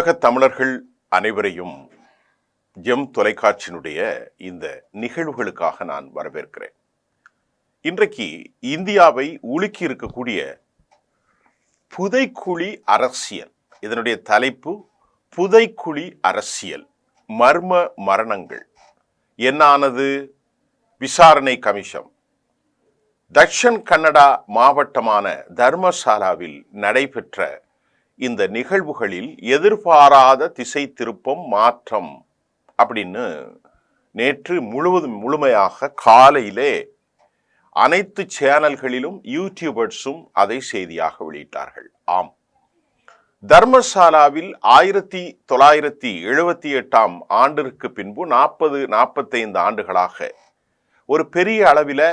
உலகத் தமிழர்கள் அனைவரையும் ஜெம் தொலைக்காட்சியினுடைய இந்த நிகழ்வுகளுக்காக நான் வரவேற்கிறேன். இன்றைக்கு இந்தியாவை உலுக்கி இருக்கக்கூடிய புதைக்குழி அரசியல் இதனுடைய தலைப்பு புதைக்குழி அரசியல் மர்ம மரணங்கள் என்னானது? விசாரணை கமிஷன் தக்ஷன் கன்னடா மாவட்டமான தர்மசாலாவில் நடைபெற்ற இந்த நிகழ்வுகளில் எதிர்பாராத திசை திருப்பம் மாற்றம் அப்படின்னு நேற்று முழுவதும் முழுமையாக காலையிலே அனைத்து சேனல்களிலும் யூடியூபர்ஸும் அதை செய்தியாக வெளியிட்டார்கள். ஆம். தர்மசாலாவில் ஆயிரத்தி தொள்ளாயிரத்தி எழுபத்தி எட்டாம் ஆண்டிற்கு பின்பு நாற்பது நாற்பத்தைந்து ஆண்டுகளாக ஒரு பெரிய அளவில்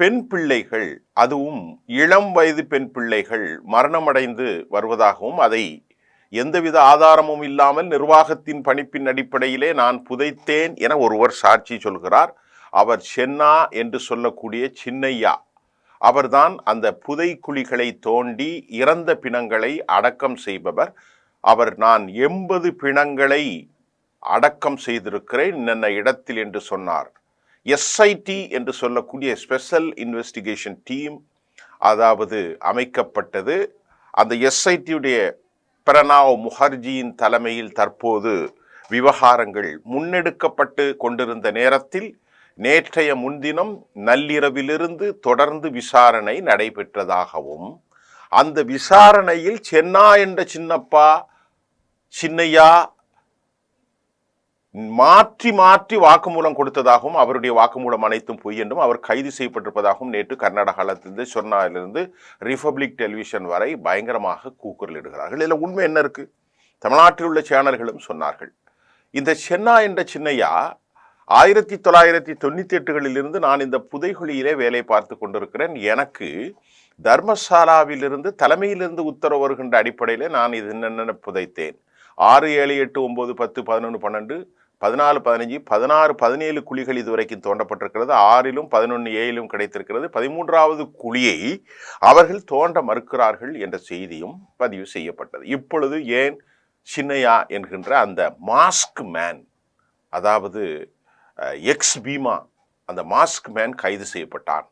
பெண் பிள்ளைகள் அதுவும் இளம் வயது பெண் பிள்ளைகள் மரணமடைந்து வருவதாகவும் அதை எந்தவித ஆதாரமும் இல்லாமல் நிர்வாகத்தின் பணிப்பின் அடிப்படையிலே நான் புதைத்தேன் என ஒருவர் சாட்சி சொல்கிறார். அவர் சென்னா என்று சொல்லக்கூடிய சின்னையா. அவர்தான் அந்த புதை குழிகளை தோண்டி இறந்த பிணங்களை அடக்கம் செய்பவர். அவர் நான் எண்பது பிணங்களை அடக்கம் செய்திருக்கிறேன் இன்னென்ன இடத்தில் என்று சொன்னார். எஸ்ஐடி என்று சொல்லக்கூடிய ஸ்பெஷல் இன்வெஸ்டிகேஷன் டீம் அதாவது அமைக்கப்பட்டது. அந்த எஸ்ஐடியுடைய பிரணாவ் முகர்ஜியின் தலைமையில் தற்போது விவகாரங்கள் முன்னெடுக்கப்பட்டு கொண்டிருந்த நேரத்தில் நேற்றைய முன்தினம் நள்ளிரவிலிருந்து தொடர்ந்து விசாரணை நடைபெற்றதாகவும் அந்த விசாரணையில் சென்னா என்ற சின்னப்பா சின்னையா மாற்றி மாற்றி வாக்குமூலம் கொடுத்ததாகவும் அவருடைய வாக்குமூலம் அனைத்தும் பொய் என்றும் அவர் கைது செய்யப்பட்டிருப்பதாகவும் நேற்று கர்நாடகாவிலிருந்து சொன்னாலிருந்து ரிபப்ளிக் டெலிவிஷன் வரை பயங்கரமாக கூக்குரலிடுகிறார்கள். இதில் உண்மை என்ன இருக்குது தமிழ்நாட்டில் உள்ள சேனல்களும் சொன்னார்கள். இந்த சென்னா என்ற சின்னையா ஆயிரத்தி தொள்ளாயிரத்தி தொண்ணூற்றி எட்டுகளிலிருந்து நான் இந்த புதைகுழியிலே வேலை பார்த்து கொண்டிருக்கிறேன். எனக்கு தர்மசாலாவிலிருந்து தலைமையிலிருந்து உத்தரவு வருகின்ற அடிப்படையில் நான் இது என்னென்ன புதைத்தேன்? ஆறு ஏழு எட்டு ஒம்பது பத்து பதினொன்று பன்னெண்டு பதினாலு பதினஞ்சு பதினாறு பதினேழு குழிகள் இதுவரைக்கும் தோண்டப்பட்டிருக்கிறது. ஆறிலும் பதினொன்று ஏழிலும் கிடைத்திருக்கிறது. பதிமூன்றாவது குழியை அவர்கள் தோண்ட மறுக்கிறார்கள் என்ற செய்தியும் பதிவு செய்யப்பட்டது. இப்பொழுது ஏன் சின்னையா என்கின்ற அந்த மாஸ்க் மேன் அதாவது எக்ஸ் பீமா அந்த மாஸ்க் மேன் கைது செய்யப்பட்டான்.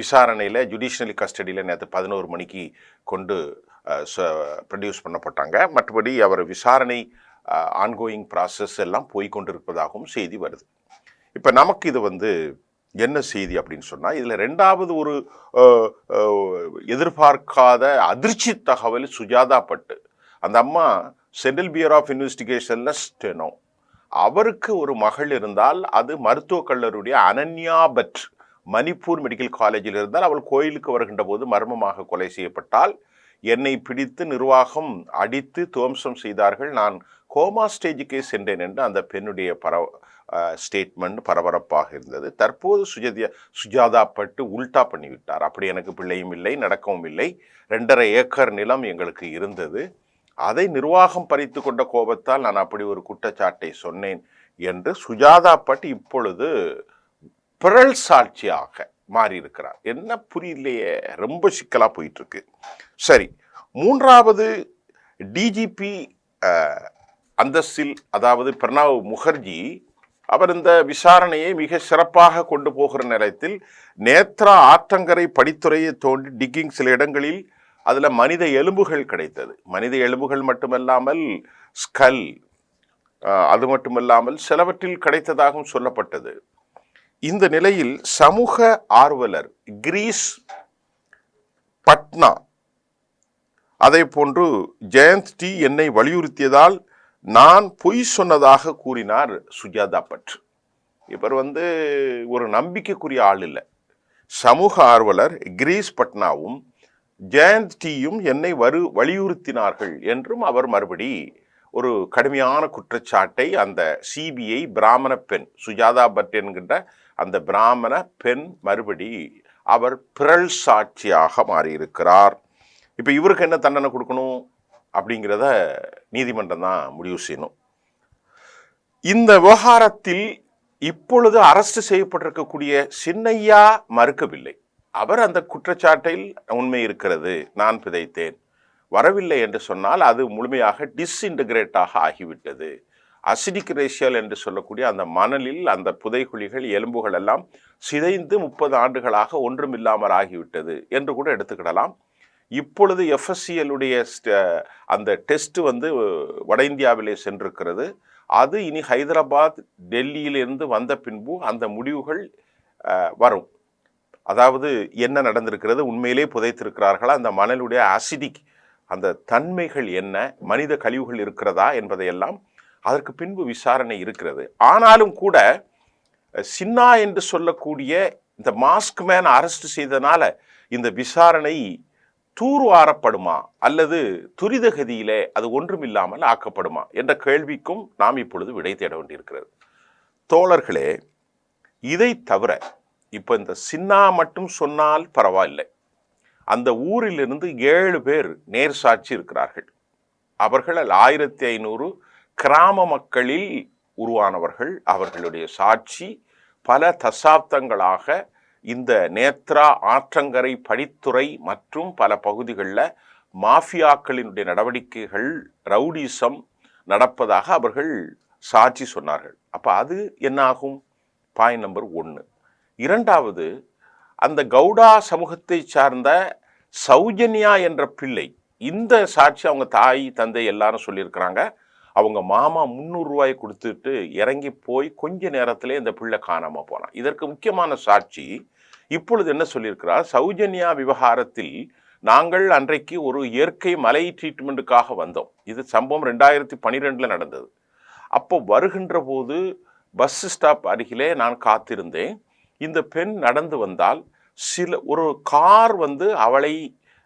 விசாரணையில் ஜுடிஷியல் கஸ்டடியில் நேற்று பதினோரு மணிக்கு கொண்டு ப்ரொடியூஸ் பண்ணப்பட்டாங்க. மற்றபடி அவர் விசாரணை ஆன்கோயிங் ப்ராசஸ் எல்லாம் போய்கொண்டிருப்பதாகவும் செய்தி வருது. இப்போ நமக்கு இது வந்து என்ன செய்தி அப்படின்னு சொன்னால் இதில் ரெண்டாவது ஒரு எதிர்பார்க்காத அதிர்ச்சி தகவல் சுஜாதா பட்டு அந்த அம்மா சென்ட்ரல் பியர் ஆஃப் இன்வெஸ்டிகேஷனில் ஸ்டெனோ. அவருக்கு ஒரு மகள் இருந்தால் அது மருத்துவக் கல்லூரிய அனன்யா பட் மணிப்பூர் மெடிக்கல் காலேஜில் இருந்தால் அவள் கோயிலுக்கு வருகின்ற போது மர்மமாக கொலை செய்யப்பட்டால் என்னை பிடித்து நிர்வாகம் அடித்து துவம்சம் செய்தார்கள். நான் கோமா ஸ்டேஜுக்கு சென்றேன் என்று அந்த பெண்ணுடைய பரவ ஸ்டேட்மெண்ட் பரபரப்பாக இருந்தது. தற்போது சுஜதியா சுஜாதா பட்டு உல்டா பண்ணிவிட்டார். அப்படி எனக்கு பிள்ளையும் இல்லை நடக்கவும் இல்லை. ரெண்டரை ஏக்கர் நிலம் எங்களுக்கு இருந்தது. அதை நிர்வாகம் பறித்து கொண்ட கோபத்தால் நான் அப்படி ஒரு குற்றச்சாட்டை சொன்னேன் என்று சுஜாதா பட் இப்பொழுது பிறல் சாட்சியாக மாறியிருக்கிறார். என்ன புரியலையே ரொம்ப சிக்கலாக போயிட்டுருக்கு. சரி மூன்றாவது டிஜிபி அந்தஸ்தில் அதாவது பிரணாவ் முகர்ஜி அவர் இந்த விசாரணையை மிக சிறப்பாக கொண்டு போகிற நேரத்தில் நேத்ரா ஆற்றங்கரை படித்துறையை தோண்டி டிக்கிங் சில இடங்களில் அதில் மனித எலும்புகள் கிடைத்தது. மனித எலும்புகள் மட்டுமல்லாமல் ஸ்கல் அது மட்டுமல்லாமல் சிலவற்றில் கிடைத்ததாகவும் சொல்லப்பட்டது. இந்த நிலையில் சமூக ஆர்வலர் கிரீஸ் பட்னா அதே போன்று ஜெயந்த் டி என்னை வலியுறுத்தியதால் நான் பொய் சொன்னதாக கூறினார் சுஜாதா பட். இவர் வந்து ஒரு நம்பிக்கைக்குரிய ஆள் இல்லை. சமூக ஆர்வலர் கிரீஸ் பட்னாவும் ஜெயந்த் டியும் என்னை வரு வலியுறுத்தினார்கள் என்றும் அவர் மறுபடி ஒரு கடுமையான குற்றச்சாட்டை அந்த சிபிஐ பிராமண பெண் சுஜாதா பட் என்கின்ற அந்த பிராமண பெண் மறுபடி அவர் பிறல் சாட்சியாக மாறியிருக்கிறார். இப்போ இவருக்கு என்ன தண்டனை கொடுக்கணும்? அப்படிங்கிறத நீதிமன்றம் தான் முடிவு செய்யணும். இந்த விவகாரத்தில் இப்பொழுது அரஸ்ட் செய்யப்பட்டிருக்கக்கூடிய சின்னையா மறுக்கவில்லை. அவர் அந்த குற்றச்சாட்டில் உண்மை இருக்கிறது நான் பிதைத்தேன் வரவில்லை என்று சொன்னால் அது முழுமையாக டிஸ்இன்டகிரேட்டாக ஆகிவிட்டது. அசிடிக் ரேஷியல் என்று சொல்லக்கூடிய அந்த மணலில் அந்த புதைகுழிகள் எலும்புகள் எல்லாம் சிதைந்து முப்பது ஆண்டுகளாக ஒன்றுமில்லாமல் ஆகிவிட்டது என்று கூட எடுத்துக்கிடலாம். இப்பொழுது FSCL ஸ்ட- அந்த டெஸ்ட் வந்து வட இந்தியாவிலே சென்றிருக்கிறது. அது இனி ஹைதராபாத் டெல்லியிலிருந்து வந்த பின்பு அந்த முடிவுகள் வரும். அதாவது என்ன நடந்திருக்கிறது? உண்மையிலே புதைத்திருக்கிறார்களா? அந்த மணலுடைய அசிடிக் அந்த தன்மைகள் என்ன? மனித கழிவுகள் இருக்கிறதா என்பதையெல்லாம் அதற்கு பின்பு விசாரணை இருக்கிறது. ஆனாலும் கூட சின்னா என்று சொல்லக்கூடிய இந்த மாஸ்க் மேன் அரெஸ்ட் செய்தனால இந்த விசாரணை தூர்வாரப்படுமா அல்லது துரிதகதியிலே அது ஒன்றுமில்லாமல் ஆக்கப்படுமா என்ற கேள்விக்கும் நாம் இப்பொழுது விடை தேட வேண்டியிருக்கிறது. தோழர்களே இதை தவிர இப்போ இந்த சின்னா மட்டும் சொன்னால் பரவாயில்லை. அந்த ஊரிலிருந்து ஏழு பேர் நேர் சாட்சி இருக்கிறார்கள். அவர்கள் ஆயிரத்தி ஐநூறு கிராம மக்களில் உருவானவர்கள் அவர்களுடைய சாட்சி பல தசாப்தங்களாக இந்த நேத்ரா ஆற்றங்கரை படித்துறை மற்றும் பல பகுதிகளில் மாஃபியாக்களினுடைய நடவடிக்கைகள் ரவுடிசம் நடப்பதாக அவர்கள் சாட்சி சொன்னார்கள். அப்போ அது என்னாகும்? பாயிண்ட் நம்பர் ஒன்று. இரண்டாவது அந்த கவுடா சமூகத்தை சார்ந்த சௌஜன்யா என்ற பிள்ளை இந்த சாட்சி அவங்க தாய் தந்தை எல்லாரும் சொல்லியிருக்கிறாங்க. அவங்க மாமா முந்நூறு கொடுத்துட்டு இறங்கி போய் கொஞ்ச நேரத்திலே இந்த பிள்ளை காணாமல் போனான். இதற்கு முக்கியமான சாட்சி இப்பொழுது என்ன சொல்லியிருக்கிறார்? சௌஜன்யா விவகாரத்தில் நாங்கள் அன்றைக்கு ஒரு இயற்கை மலை ட்ரீட்மெண்ட்டுக்காக வந்தோம். இது சம்பவம் ரெண்டாயிரத்தி பன்னிரெண்டில் நடந்தது. அப்போ வருகின்ற போது பஸ் ஸ்டாப் அருகிலே நான் காத்திருந்தேன். இந்த பெண் நடந்து வந்தால் சில ஒரு கார் வந்து அவளை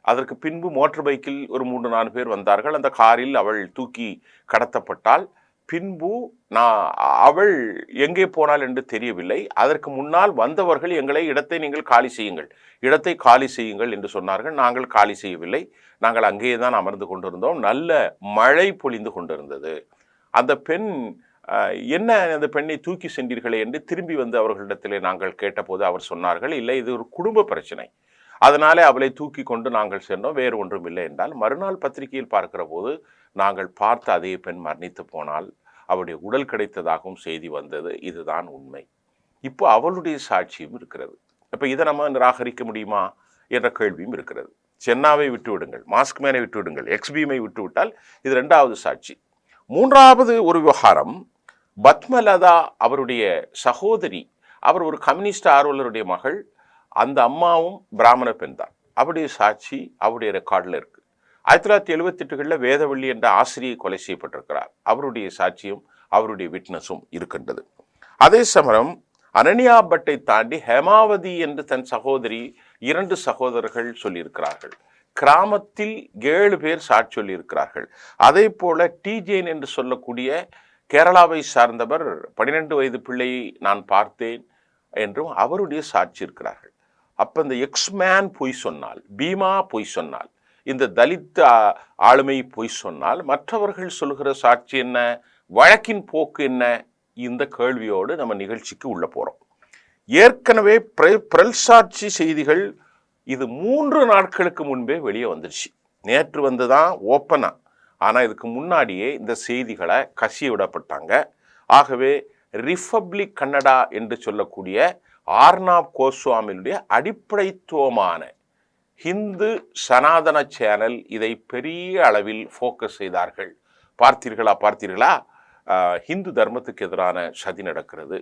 அதற்கு பின்பு மோட்டர் பைக்கில் ஒரு மூன்று நாலு பேர் வந்தார்கள். அந்த காரில் அவள் தூக்கி கடத்தப்பட்டால் பின்பு நான் அவள் எங்கே போனாள் என்று தெரியவில்லை. அதற்கு முன்னால் வந்தவர்கள் எங்களை இடத்தை நீங்கள் காலி செய்யுங்கள். இடத்தை காலி செய்யுங்கள் என்று சொன்னார்கள். நாங்கள் காலி செய்யவில்லை. நாங்கள் அங்கேயே தான் அமர்ந்து கொண்டிருந்தோம். நல்ல மழை பொழிந்து கொண்டிருந்தது. அந்த பெண் என்ன அந்த பெண்ணை தூக்கி சென்றீர்களே என்று திரும்பி வந்து அவர்களிடத்திலே நாங்கள் கேட்டபோது அவர் சொன்னார்கள் இல்லை இது ஒரு குடும்ப பிரச்சனை. அதனாலே அவளை தூக்கி கொண்டு நாங்கள் சென்றோம். வேறு ஒன்றும் இல்லை என்றால் மறுநாள் பத்திரிகையில் பார்க்கிற போது நாங்கள் பார்த்த அதே பெண் மரணித்து போனால் அவருடைய உடல் கிடைத்ததாகவும் செய்தி வந்தது. இதுதான் உண்மை. இப்போ அவளுடைய சாட்சியும் இருக்கிறது. இப்போ இதை நம்ம நிராகரிக்க முடியுமா என்ற கேள்வியும் இருக்கிறது. சென்னாவை விட்டுவிடுங்கள் மாஸ்க் மேனை விட்டுவிடுங்கள் எக்ஸ்பீமை விட்டுவிட்டால் இது ரெண்டாவது சாட்சி. மூன்றாவது ஒரு விவகாரம் பத்மலதா அவருடைய சகோதரி அவர் ஒரு கம்யூனிஸ்ட் ஆர்வலருடைய மகள் அந்த அம்மாவும் பிராமண பெண் தான் அவருடைய சாட்சி அவருடைய ரெக்கார்டில் இருக்குது ஆயிரத்தி தொள்ளாயிரத்தி எழுபத்தெட்டுகளில் வேதவள்ளி என்ற ஆசிரியை கொலை செய்யப்பட்டிருக்கிறார். அவருடைய சாட்சியும் அவருடைய விட்னஸும் இருக்கின்றது. அதே சமயம் அனன்யா பட்டை தாண்டி ஹேமாவதி என்று தன் சகோதரி இரண்டு சகோதரர்கள் சொல்லியிருக்கிறார்கள். கிராமத்தில் ஏழு பேர் சாட்சி சொல்லியிருக்கிறார்கள். அதே போல டிஜேன் என்று சொல்லக்கூடிய கேரளாவை சார்ந்தவர் பன்னிரெண்டு வயது பிள்ளையை நான் பார்த்தேன் என்றும் அவருடைய சாட்சி இருக்கிறார்கள். அப்போ இந்த எக்ஸ்மேன் பொய் சொன்னால் பீமா பொய் சொன்னால் இந்த தலித் ஆளுமை பொய் சொன்னால் மற்றவர்கள் சொல்கிற சாட்சி என்ன? வழக்கின் போக்கு என்ன? இந்த கேள்வியோடு நம்ம நிகழ்ச்சிக்கு உள்ள போகிறோம் ஏற்கனவே பிர- பிரல்சாட்சி செய்திகள் இது மூன்று நாட்களுக்கு முன்பே வெளியே வந்துருச்சு. நேற்று வந்து தான் ஓப்பனாக ஆனால் இதுக்கு முன்னாடியே இந்த செய்திகளை கசிய விடப்பட்டாங்க. ஆகவே ரிப்பப்ளிக் கன்னடா என்று சொல்லக்கூடிய ஆர்னாப் கோஸ்வாமியுடைய அடிப்படைத்துவமான ஹிந்து சனாதன சேனல் இதை பெரிய அளவில் ஃபோக்கஸ் செய்தார்கள். பார்த்தீர்களா பார்த்தீர்களா? ஹிந்து தர்மத்துக்கு எதிரான சதி நடக்கிறது.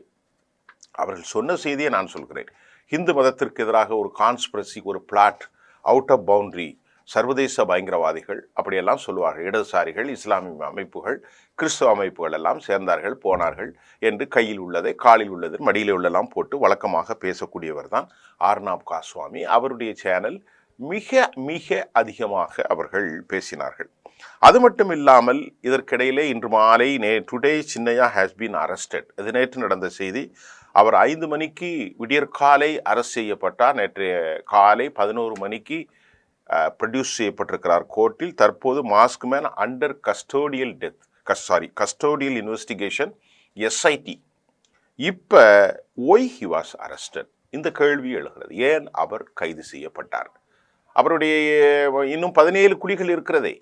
அவர்கள் சொன்ன செய்தியை நான் சொல்கிறேன். ஹிந்து மதத்திற்கு எதிராக ஒரு கான்ஸ்பிரசி ஒரு பிளாட் அவுட் ஆஃப் பவுண்டரி சர்வதேச பயங்கரவாதிகள் அப்படியெல்லாம் சொல்லுவார்கள். இடதுசாரிகள் இஸ்லாமிய அமைப்புகள் கிறிஸ்தவ அமைப்புகள் எல்லாம் சேர்ந்தார்கள் போனார்கள் என்று கையில் உள்ளதை காலில் உள்ளது மடியில் உள்ளெல்லாம் போட்டு வழக்கமாக பேசக்கூடியவர் தான் ஆர்னாப் காஸ்வாமி அவருடைய சேனல் மிக மிக அதிகமாக அவர்கள் பேசினார்கள். அது மட்டும் இல்லாமல் இதற்கிடையிலே இன்று மாலை நே today Chinnaiya has been arrested இது நேற்று நடந்த செய்தி. அவர் ஐந்து மணிக்கு விடியற்காலை அரஸ்ட் செய்யப்பட்டார். நேற்றைய காலை பதினோரு மணிக்கு ப்ரொடியூஸ் செய்யப்பட்டிருக்கிறார் கோர்ட்டில் தற்போது mask man under custodial death கஸ் சாரி கஸ்டோடியல் இன்வெஸ்டிகேஷன் எஸ்ஐடி இப்போ ஒய் ஹி வாஸ் அரஸ்டட் இந்த கேள்வி எழுகிறது. ஏன் அவர் கைது செய்யப்பட்டார்? அவருடைய இன்னும் பதினேழு குழிகள் இருக்கிறதே.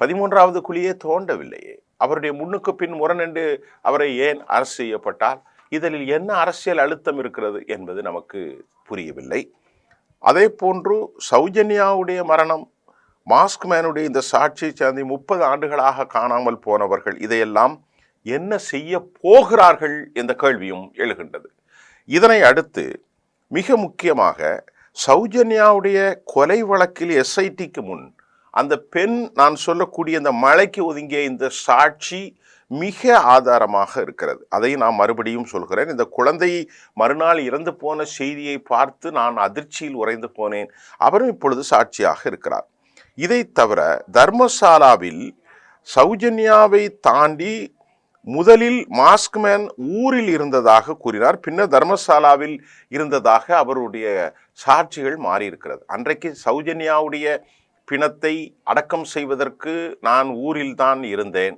பதிமூன்றாவது குழியே தோண்டவில்லையே. அவருடைய முன்னுக்கு பின் முரணென்று அவரை ஏன் அரசு செய்யப்பட்டால்? இதில் என்ன அரசியல் அழுத்தம் இருக்கிறது என்பது நமக்கு புரியவில்லை. அதே போன்று சௌஜன்யாவுடைய மரணம் மாஸ்க் மேனுடைய இந்த சாட்சியை சார்ந்து முப்பது ஆண்டுகளாக காணாமல் போனவர்கள் இதையெல்லாம் என்ன செய்ய போகிறார்கள் என்ற கேள்வியும் எழுகின்றது. இதனை அடுத்து மிக முக்கியமாக சௌஜன்யாவுடைய கொலை வழக்கில் எஸ்ஐடிக்கு முன் அந்த பெண் நான் சொல்லக்கூடிய இந்த மலைக்கு ஒதுங்கிய இந்த சாட்சி மிக ஆதாரமாக இருக்கிறது. அதை நான் மறுபடியும் சொல்கிறேன். இந்த குழந்தை மறுநாள் இறந்து போன செய்தியை பார்த்து நான் அதிர்ச்சியில் உறைந்து போனேன். அவரும் இப்பொழுது சாட்சியாக இருக்கிறார். இதை தவிர தர்மசாலாவில் சௌஜன்யாவை தாண்டி முதலில் மாஸ்க்மேன் ஊரில் இருந்ததாக கூறினார் பின்னர் தர்மசாலாவில் இருந்ததாக அவருடைய சாட்சிகள் மாறியிருக்கிறது. அன்றைக்கு சௌஜன்யாவுடைய பிணத்தை அடக்கம் செய்வதற்கு நான் ஊரில் தான் இருந்தேன்.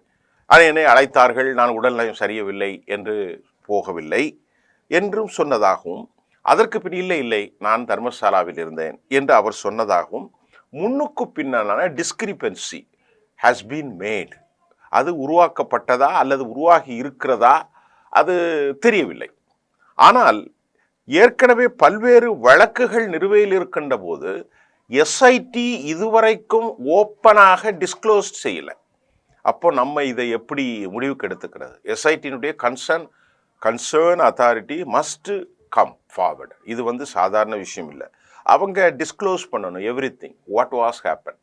அதை என்னை அழைத்தார்கள் நான் உடல்நலம் சரியவில்லை என்று போகவில்லை என்றும் சொன்னதாகவும் அதற்கு பின் இல்லை இல்லை நான் தர்மசாலாவில் இருந்தேன் என்று அவர் சொன்னதாகவும் முன்னுக்கு பின்னான டிஸ்கிரிபென்சி ஹாஸ் பீன் மேட் அது உருவாக்கப்பட்டதா அல்லது உருவாகி இருக்கிறதா அது தெரியவில்லை. ஆனால் ஏற்கனவே பல்வேறு வழக்குகள் நிறுவையில் இருக்கின்ற போது எஸ்ஐடி இதுவரைக்கும் ஓப்பனாக டிஸ்க்ளோஸ் செய்யலை. அப்போ நம்ம இதை எப்படி முடிவுக்கு எடுத்துக்கிறது? எஸ்ஐடியினுடைய concern concern authority must come forward இது வந்து சாதாரண விஷயம் இல்லை. அவங்க டிஸ்க்ளோஸ் பண்ணணும் everything what was happen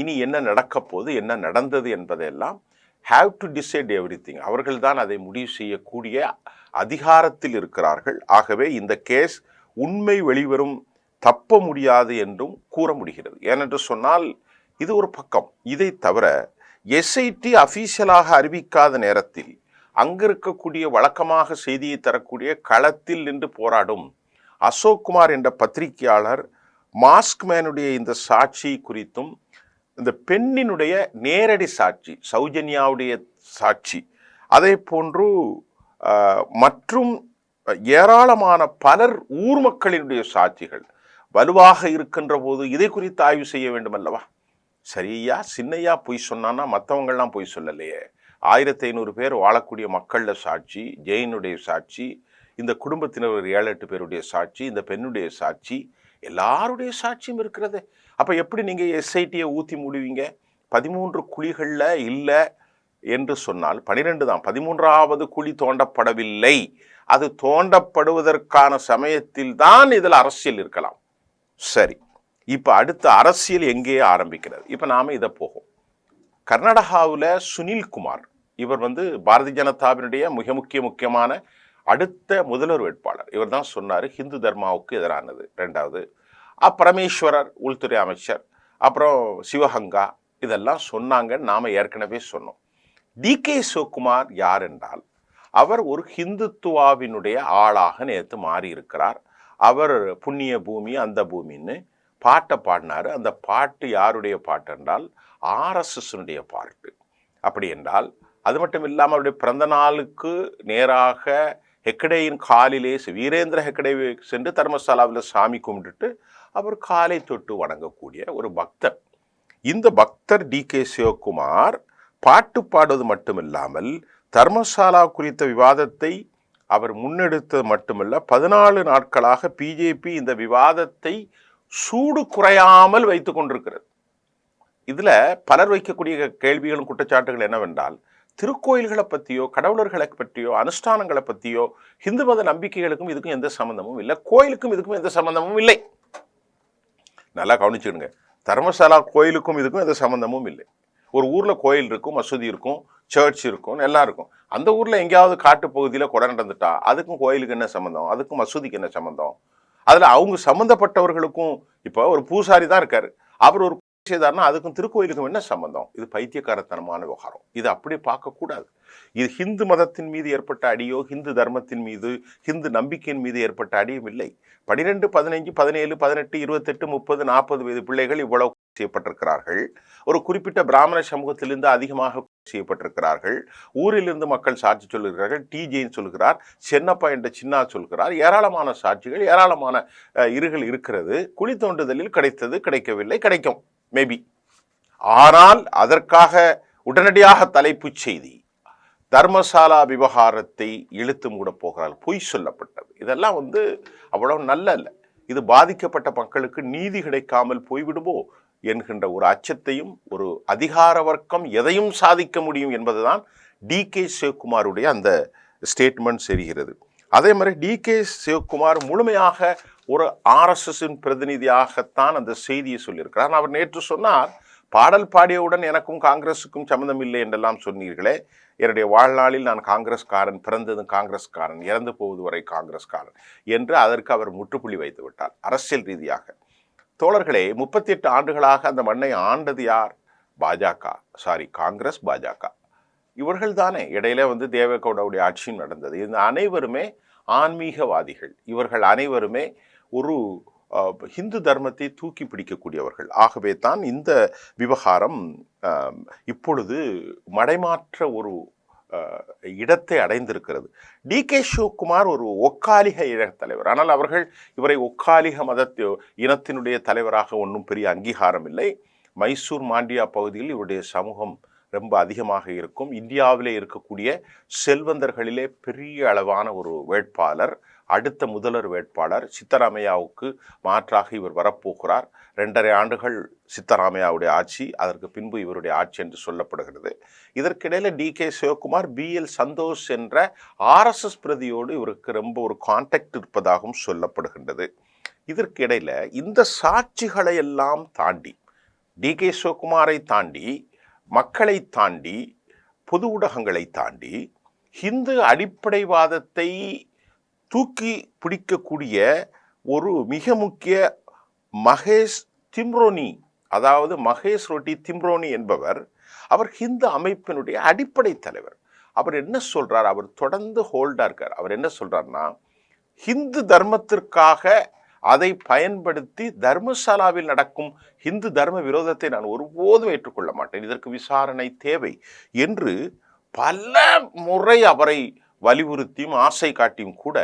இனி என்ன நடக்க போகுது என்ன நடந்தது என்பதையெல்லாம் have to decide everything அவர்கள் தான் அதை முடிவு செய்யக்கூடிய அதிகாரத்தில் இருக்கிறார்கள். ஆகவே இந்த கேஸ் உண்மை வெளிவரும் தப்ப முடியாது என்றும் கூற முடிகிறது. ஏனென்று சொன்னால் இது ஒரு பக்கம். இதை தவிர எஸ்ஐடி அஃபீஷியலாக அறிவிக்காத நேரத்தில் அங்கு இருக்கக்கூடிய வழக்கமாக செய்தியை தரக்கூடிய களத்தில் நின்று போராடும் அசோக்குமார் என்ற பத்திரிகையாளர் மாஸ்க் மேனுடைய இந்த சாட்சி குறித்தும் இந்த பெண்ணினுடைய நேரடி சாட்சி சௌஜன்யாவுடைய சாட்சி அதே போன்று மற்றும் ஏராளமான பலர் ஊர் மக்களினுடைய சாட்சிகள் வலுவாக இருக்கின்ற போது இதை குறித்து ஆய்வு செய்ய வேண்டும் அல்லவா? சரியா? சின்னையா பொய் சொன்னான்னா மற்றவங்கள்லாம் பொய் சொல்லலையே. ஆயிரத்தி ஐநூறு பேர் வாழக்கூடிய மக்களில் சாட்சி ஜெயினுடைய சாட்சி இந்த குடும்பத்தினர் ஒரு ஏழு எட்டு பேருடைய சாட்சி இந்த பெண்ணுடைய சாட்சி எல்லாருடைய சாட்சியும் இருக்கிறது. அப்போ எப்படி நீங்கள் எஸ்ஐடியை ஊற்றி முடிவீங்க? பதிமூன்று குழிகளில் இல்லை என்று சொன்னால் பனிரெண்டு தான். பதிமூன்றாவது குழி தோண்டப்படவில்லை. அது தோண்டப்படுவதற்கான சமயத்தில் தான் இதில் அரசியல் இருக்கலாம். சரி. இப்போ அடுத்த அரசியல் எங்கே ஆரம்பிக்கிறது? இப்போ நாம் இதை போகும். கர்நாடகாவில் சுனில்குமார் இவர் வந்து பாரதிய ஜனதாவினுடைய மிக முக்கிய முக்கியமான அடுத்த முதல்வர் வேட்பாளர். இவர் தான் சொன்னார் ஹிந்து தர்மாவுக்கு எதிரானது. ரெண்டாவது பரமேஸ்வரர் உள்துறை அமைச்சர் அப்புறம் சிவகங்கா இதெல்லாம் சொன்னாங்கன்னு நாம் ஏற்கனவே சொன்னோம். டி கே சிவகுமார் யார் என்றால் அவர் ஒரு ஹிந்துத்துவாவினுடைய ஆளாக நேற்று மாறி இருக்கிறார் அவர் புண்ணிய பூமி அந்த பூமின்னு பாட்டை பாடினார். அந்த பாட்டு யாருடைய பாட்டு என்றால் ஆர்எஸ்எஸ்னுடைய பாட்டு. அப்படி என்றால் அது மட்டும் இல்லாமல் அவருடைய பிறந்த நாளுக்கு நேராக ஹெக்கடேயின் காலிலே வீரேந்திர ஹெக்கடே சென்று தர்மசாலாவில் சாமி கும்பிட்டுட்டு அவர் காலை தொட்டு வணங்கக்கூடிய ஒரு பக்தர். இந்த பக்தர் டி. கே. சிவகுமார் பாட்டு பாடுவது மட்டுமில்லாமல் தர்மசாலா குறித்த விவாதத்தை அவர் முன்னெடுத்தது மட்டுமல்ல பதினாலு நாட்களாக பிஜேபி இந்த விவாதத்தை சூடு குறையாமல் வைத்து கொண்டிருக்கிறது. இதில் பலர் வைக்கக்கூடிய கேள்விகளும் குற்றச்சாட்டுகள் என்னவென்றால் திருக்கோயில்களை பற்றியோ கடவுளர்களை பற்றியோ அனுஷ்டானங்களை பற்றியோ ஹிந்து மத நம்பிக்கைகளுக்கும் இதுக்கும் எந்த சம்மந்தமும் இல்லை கோயிலுக்கும் இதுக்கும் எந்த சம்மந்தமும் இல்லை. நல்லா கவனிச்சுடுங்க தர்மசாலா கோயிலுக்கும் இதுக்கும் எந்த சம்மந்தமும் இல்லை. ஒரு ஊரில் கோயில் இருக்கும் மசூதி இருக்கும் சர்ச் இருக்கும் எல்லாம் இருக்கும். அந்த ஊரில் எங்கேயாவது காட்டு பகுதியில் கொடை நடந்துட்டா அதுக்கும் கோயிலுக்கு என்ன சம்மந்தம் அதுக்கும் மசூதிக்கு என்ன சம்மந்தம் அதில் அவங்க சம்மந்தப்பட்டவர்களுக்கும் இப்போ ஒரு பூசாரி தான் இருக்கார். அவர் ஒரு செய்தார்னா அதுக்கும் திருக்கோயிலுக்கும் என்ன சம்பந்தம்? இது பைத்தியக்காரத்தனமான விவகாரம். இது அப்படி பார்க்கக்கூடாது இது ஹிந்து மதத்தின் மீது ஏற்பட்ட அடியோ ஹிந்து தர்மத்தின் மீது ஹிந்து நம்பிக்கையின் மீது ஏற்பட்ட அடியும் இல்லை. பனிரெண்டு பதினைஞ்சு பதினேழு பதினெட்டு இருபத்தெட்டு முப்பது நாற்பது வயது பிள்ளைகள் இவ்வளவு செய்யப்பட்டிருக்கிறார்கள். ஒரு குறிப்பிட்ட பிராமண சமூகத்திலிருந்து அதிகமாக செய்யப்பட்டிருக்கிறார்கள். ஊரிலிருந்து மக்கள் சாட்சி சொல்லுகிறார்கள். டிஜேன்னு சொல்கிறார் சென்னப்பா என்ற சின்னா சொல்கிறார் ஏராளமான சாட்சிகள் ஏராளமான இருகள் இருக்கிறது. குழி தோண்டுதலில் கிடைத்தது கிடைக்கவில்லை கிடைக்கும். மேபி ஆனால் அதற்காக உடனடியாக தலைப்புச் செய்தி தர்மசாலா விவகாரத்தை இழுத்து மூடப் போகிறார் பொய் சொல்லப்பட்டது. இதெல்லாம் வந்து அவ்வளவு நல்லல்ல. இது பாதிக்கப்பட்ட மக்களுக்கு நீதி கிடைக்காமல் போய்விடுமோ என்கின்ற ஒரு அச்சத்தையும் ஒரு அதிகார வர்க்கம் எதையும் சாதிக்க முடியும் என்பதுதான் டி கே சிவகுமாருடைய அந்த ஸ்டேட்மெண்ட் தெரிகிறது அதே மாதிரி டி கே சிவகுமார் முழுமையாக ஒரு ஆர்எஸ்எஸ்ஸின் பிரதிநிதியாகத்தான் அந்த செய்தியை சொல்லியிருக்கிறார். அவர் நேற்று சொன்னார் பாடல் பாடியவுடன் எனக்கும் காங்கிரஸுக்கும் சம்மந்தம் இல்லை என்றெல்லாம் சொன்னீர்களே என்னுடைய வாழ்நாளில் நான் காங்கிரஸ்காரன் பிறந்ததும் காங்கிரஸ்காரன் இறந்து போவது வரை காங்கிரஸ்காரன் என்று அதற்கு அவர் முற்றுப்புள்ளி வைத்து விட்டார் அரசியல் ரீதியாக. தோழர்களே முப்பத்தி எட்டு ஆண்டுகளாக அந்த மண்ணை ஆண்டது யார்? பாஜக. சாரி காங்கிரஸ் பாஜக. இவர்கள் தானே இடையில வந்து தேவேகவுடாவுடைய ஆட்சியும் நடந்தது. இந்த அனைவருமே ஆன்மீகவாதிகள். இவர்கள் அனைவருமே ஒரு ஹிந்து தர்மத்தை தூக்கி பிடிக்கக்கூடியவர்கள். ஆகவே தான் இந்த விவகாரம் இப்பொழுது மடைமாற்ற ஒரு இடத்தை அடைந்திருக்கிறது. டி. கே. சிவகுமார் ஒரு ஒக்காலிக இன தலைவர். ஆனால் அவர்கள் இவரை ஒக்காலிக மத இனத்தினுடைய தலைவராக ஒன்றும் பெரிய அங்கீகாரம் இல்லை. மைசூர் மாண்டியா பகுதியில் இவருடைய சமூகம் ரொம்ப அதிகமாக இருக்கும். இந்தியாவிலே இருக்கக்கூடிய செல்வந்தர்களிலே பெரிய அளவான ஒரு வேட்பாளர். அடுத்த முதல்வர் வேட்பாளர் சித்தராமையாவுக்கு மாற்றாக இவர் வரப்போகிறார். ரெண்டரை ஆண்டுகள் சித்தராமையாவுடைய ஆட்சி அதற்கு பின்பு இவருடைய ஆட்சி என்று சொல்லப்படுகிறது. இதற்கிடையில் D K Shivakumar B L Santhosh என்ற ஆர்எஸ்எஸ் பிரதியோடு இவருக்கு ரொம்ப ஒரு கான்டாக்ட் இருப்பதாகவும் சொல்லப்படுகின்றது. இதற்கிடையில் இந்த சாட்சிகளை எல்லாம் தாண்டி டி கே சிவகுமாரை தாண்டி மக்களை தாண்டி பொது ஊடகங்களை தாண்டி ஹிந்து அடிப்படைவாதத்தை தூக்கி பிடிக்கக்கூடிய ஒரு மிக முக்கிய மகேஷ் திம்ரோனி. அதாவது மகேஷ் ரொட்டி திம்ரோனி என்பவர் அவர் ஹிந்து அமைப்பினுடைய அடிப்படை தலைவர். அவர் என்ன சொல்கிறார் அவர் தொடர்ந்து ஹோல்டாக இருக்கார். அவர் என்ன சொல்கிறாருன்னா ஹிந்து தர்மத்திற்காக அதை பயன்படுத்தி தர்மசாலாவில் நடக்கும் ஹிந்து தர்ம விரோதத்தை நான் ஒருபோதும் ஏற்றுக்கொள்ள மாட்டேன். இதற்கு விசாரணை தேவை என்று பல முறை அவரை வலியுறுத்தியும் ஆசை காட்டியும் கூட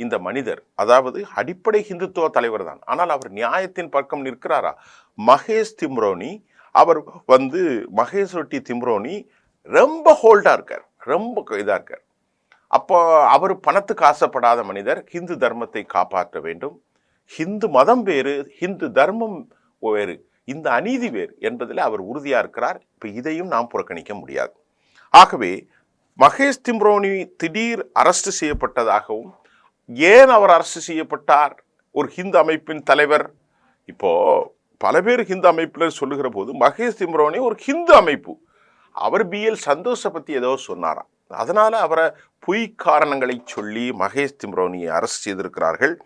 இந்த மனிதர் அதாவது அடிப்படை ஹிந்துத்துவ தலைவர் தான். ஆனால் அவர் நியாயத்தின் பக்கம் நிற்கிறாரா? மகேஷ் திம்ரோனி அவர் வந்து மகேஷ் ரொட்டி திம்ரோனி ரொம்ப ஹோல்டாக இருக்கார் ரொம்ப இதாக இருக்கார். அப்போ அவர் பணத்துக்கு ஆசைப்படாத மனிதர் ஹிந்து தர்மத்தை காப்பாற்ற வேண்டும். ஹிந்து மதம் வேறு ஹிந்து தர்மம் வேறு இந்த அநீதி வேறு என்பதில் அவர் உறுதியாக இருக்கிறார். இப்போ இதையும் நாம் புறக்கணிக்க முடியாது. ஆகவே மகேஷ் திம்ரோனி திடீர் அரஸ்ட் செய்யப்பட்டதாகவும் ஏன் அவர் அரசு செய்யப்பட்டார்? ஒரு ஹிந்து அமைப்பின் தலைவர். இப்போ பல பேர் ஹிந்து அமைப்பில் சொல்லுகிற போது மகேஷ் திம்ரோனி ஒரு ஹிந்து அமைப்பு. அவர் பிஎல் சந்தோஷை பற்றி ஏதோ சொன்னாராம். அதனால் அவரை பொய் காரணங்களை சொல்லி மகேஷ் திம்ரோனியை அரசு செய்திருக்கிறார்கள்.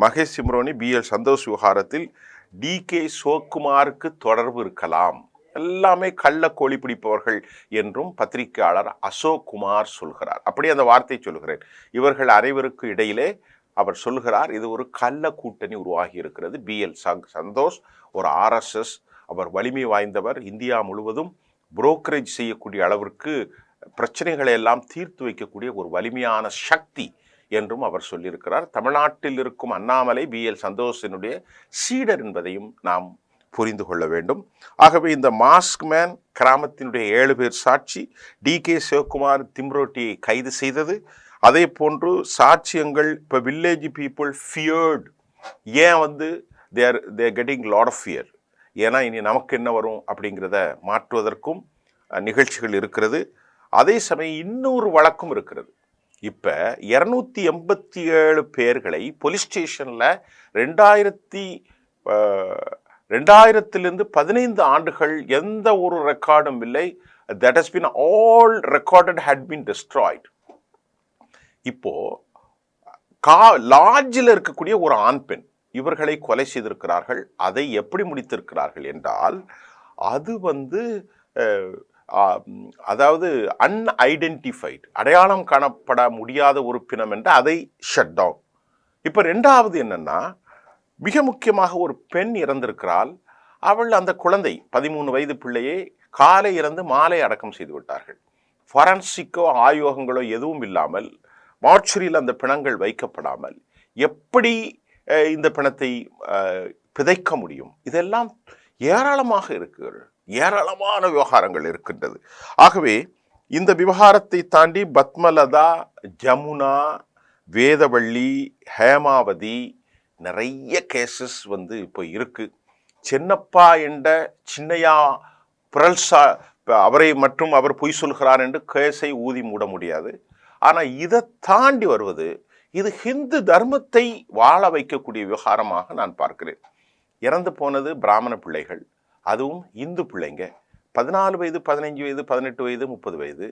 மகேஷ் திம்ரோனி பிஎல் சந்தோஷ் விவகாரத்தில் டி கே சிவகுமாருக்கு தொடர்பு இருக்கலாம். எல்லாமே கள்ள கோழி பிடிப்பவர்கள் என்றும் பத்திரிகையாளர் அசோக் குமார் சொல்கிறார். அப்படி அந்த வார்த்தை சொல்கிறேன். இவர்கள் அனைவருக்கு இடையிலே அவர் சொல்கிறார் இது ஒரு கள்ள கூட்டணி உருவாகி இருக்கிறது. பிஎல் சந்தோஷ் ஒரு ஆர்எஸ்எஸ் அவர் வலிமை வாய்ந்தவர். இந்தியா முழுவதும் புரோக்கரேஜ் செய்யக்கூடிய அளவிற்கு பிரச்சனைகளை எல்லாம் தீர்த்து வைக்கக்கூடிய ஒரு வலிமையான சக்தி என்றும் அவர் சொல்லியிருக்கிறார். தமிழ்நாட்டில் இருக்கும் அண்ணாமலை பிஎல் சந்தோஷினுடைய சீடர் என்பதையும் நாம் புரிந்து கொள்ள வேண்டும். ஆகவே இந்த மாஸ்க் மேன் கிராமத்தினுடைய ஏழு பேர் சாட்சி டி கே சிவகுமார் திம்ரோட்டியை கைது செய்தது. அதே போன்று சாட்சியங்கள் இப்போ வில்லேஜ் பீப்புள் ஃபியர்டு ஏன் வந்து there there getting lot of fear ஏன்னா இனி நமக்கு என்ன வரும் அப்படிங்கிறத மாற்றுவதற்கும் நிகழ்ச்சிகள் இருக்கிறது. அதே சமயம் இன்னொரு வழக்கும் இருக்கிறது. இப்போ இரநூத்தி எண்பத்தி ஏழு பேர்களை போலீஸ் ஸ்டேஷனில் ரெண்டாயிரத்தி ரெண்டாயிரத்திலிருந்து பதினைந்து ஆண்டுகள் எந்த ஒரு ரெக்கார்டும் இல்லை. That has been all recorded had been destroyed இப்போ கா லாட்ஜில் இருக்கக்கூடிய ஒரு ஆண் பெண் இவர்களை கொலை செய்திருக்கிறார்கள். அதை எப்படி முடித்திருக்கிறார்கள் என்றால் அது வந்து அதாவது அன்ஐடென்டிஃபைட் அடையாளம் காணப்பட முடியாத உறுப்பினம் என்று அதை ஷட் டவுன் இப்போ ரெண்டாவது என்னன்னா மிக முக்கியமாக ஒரு பெண் இறந்திருக்கிறாள். அவள் அந்த குழந்தை பதிமூணு வயது பிள்ளையை காலை இறந்து மாலை அடக்கம் செய்து விட்டார்கள். ஃபரன்சிக்கோ ஆயோகங்களோ எதுவும் இல்லாமல் மார்ச்சுரியில் அந்த பிணங்கள் வைக்கப்படாமல் எப்படி இந்த பிணத்தை பிதைக்க முடியும்? இதெல்லாம் ஏராளமாக இருக்கிறது ஏராளமான விவகாரங்கள் இருக்கின்றது. ஆகவே இந்த விவகாரத்தை தாண்டி பத்மலதா ஜமுனா வேதவள்ளி ஹேமாவதி நிறைய கேசஸ் வந்து இப்போ இருக்குது சின்னப்பா என்ற சின்னையா பிரல்சா அவரை மற்றும் அவர் பொய் சொல்கிறார் என்று கேஸை ஊதி மூட முடியாது. ஆனால் இதை தாண்டி வருவது இது ஹிந்து தர்மத்தை வாழ வைக்கக்கூடிய விவகாரமாக நான் பார்க்கிறேன். இறந்து போனது பிராமண பிள்ளைகள் அதுவும் இந்து பிள்ளைங்க. பதினாலு வயது பதினஞ்சு வயது பதினெட்டு வயது முப்பது வயது.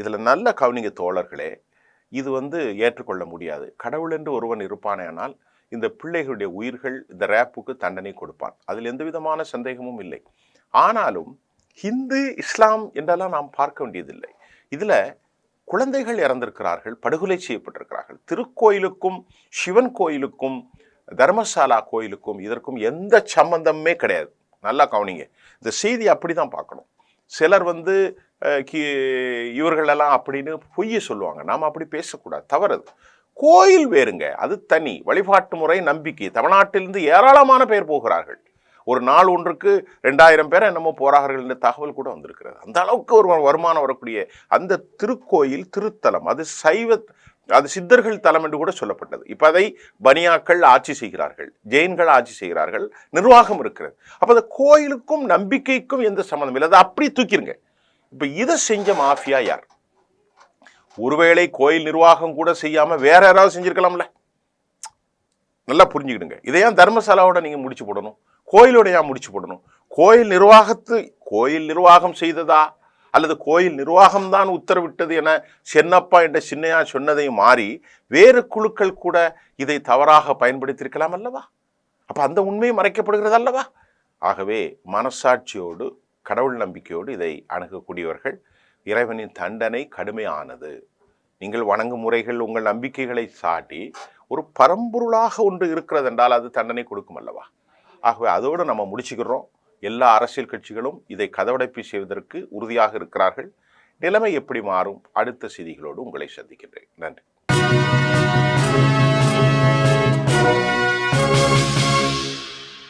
இதில் நல்ல கவனிங்க தோழர்களே இது வந்து ஏற்றுக்கொள்ள முடியாது. கடவுள் என்று ஒருவன் இருப்பானேனால் இந்த பிள்ளைகளுடைய உயிர்கள் இந்த ரேப்புக்கு தண்டனை கொடுப்பான். அதில் எந்த விதமான சந்தேகமும் இல்லை. ஆனாலும் ஹிந்து இஸ்லாம் என்றெல்லாம் நாம் பார்க்க வேண்டியதில்லை. இதில் குழந்தைகள் இறந்திருக்கிறார்கள் படுகொலை செய்யப்பட்டிருக்கிறார்கள். திருக்கோயிலுக்கும் சிவன் கோயிலுக்கும் தர்மசாலா கோயிலுக்கும் இதற்கும் எந்த சம்பந்தமே கிடையாது. நல்லா கவனிங்க. இந்த செய்தி அப்படி தான் பார்க்கணும். சிலர் வந்து இவர்களெல்லாம் அப்படின்னு பொய்யை சொல்லுவாங்க. நாம் அப்படி பேசக்கூடாது. தவறது கோயில் வேறுங்க. அது தனி. வழிபாட்டு முறை நம்பிக்கை. தமிழ்நாட்டிலிருந்து ஏராளமான பேர் போகிறார்கள். ஒரு நாள் ஒன்றுக்கு ரெண்டாயிரம் பேரை என்னமோ போறார்கள் என்ற தகவல் கூட வந்திருக்கிறது. அந்த அளவுக்கு ஒரு வருமானம் வரக்கூடிய அந்த திருக்கோயில் திருத்தலம் அது சைவ அது சித்தர்கள் தலம் என்று கூட சொல்லப்பட்டது. இப்போ அதை பனியாக்கள் ஆட்சி செய்கிறார்கள். ஜெயின்கள் ஆட்சி செய்கிறார்கள். நிர்வாகம் இருக்கிறது. அப்போ அந்த கோயிலுக்கும் நம்பிக்கைக்கும் எந்த சம்மந்தம் இல்லை. அதை அப்படி தூக்கிருங்க. இப்போ இதை செஞ்ச மாஃபியா யார்? ஒருவேளை கோயில் நிர்வாகம் கூட செய்யாமல் வேற யாராவது செஞ்சுருக்கலாம்ல? நல்லா புரிஞ்சுக்கிடுங்க. இதையான் தர்மசாலாவோட நீங்கள் முடிச்சு போடணும்? கோயிலோட ஏன் முடிச்சு போடணும்? கோயில் நிர்வாகத்து கோயில் நிர்வாகம் செய்ததா? அல்லது கோயில் நிர்வாகம் தான் உத்தரவிட்டது என சென்னப்பா என்ற சின்னையா சொன்னதை மாறி வேறு குழுக்கள் கூட இதை தவறாக பயன்படுத்தியிருக்கலாம் அல்லவா? அப்போ அந்த உண்மை மறைக்கப்படுகிறது அல்லவா? ஆகவே மனசாட்சியோடு கடவுள் நம்பிக்கையோடு இதை அணுகக்கூடியவர்கள் இறைவனின் தண்டனை கடுமையானது. நீங்கள் வணங்கும் முறைகள் உங்கள் நம்பிக்கைகளை சாட்டி ஒரு பரம்பொருளாக ஒன்று இருக்கிறது என்றால் அது தண்டனை கொடுக்கும் அல்லவா? ஆகவே அதோடு நம்ம முடிச்சுக்கிறோம். எல்லா அரசியல் கட்சிகளும் இதை கதவடைப்பு செய்வதற்கு உறுதியாக இருக்கிறார்கள். நிலைமை எப்படி மாறும்? அடுத்த செய்திகளோடு உங்களை சந்திக்கின்றேன். நன்றி.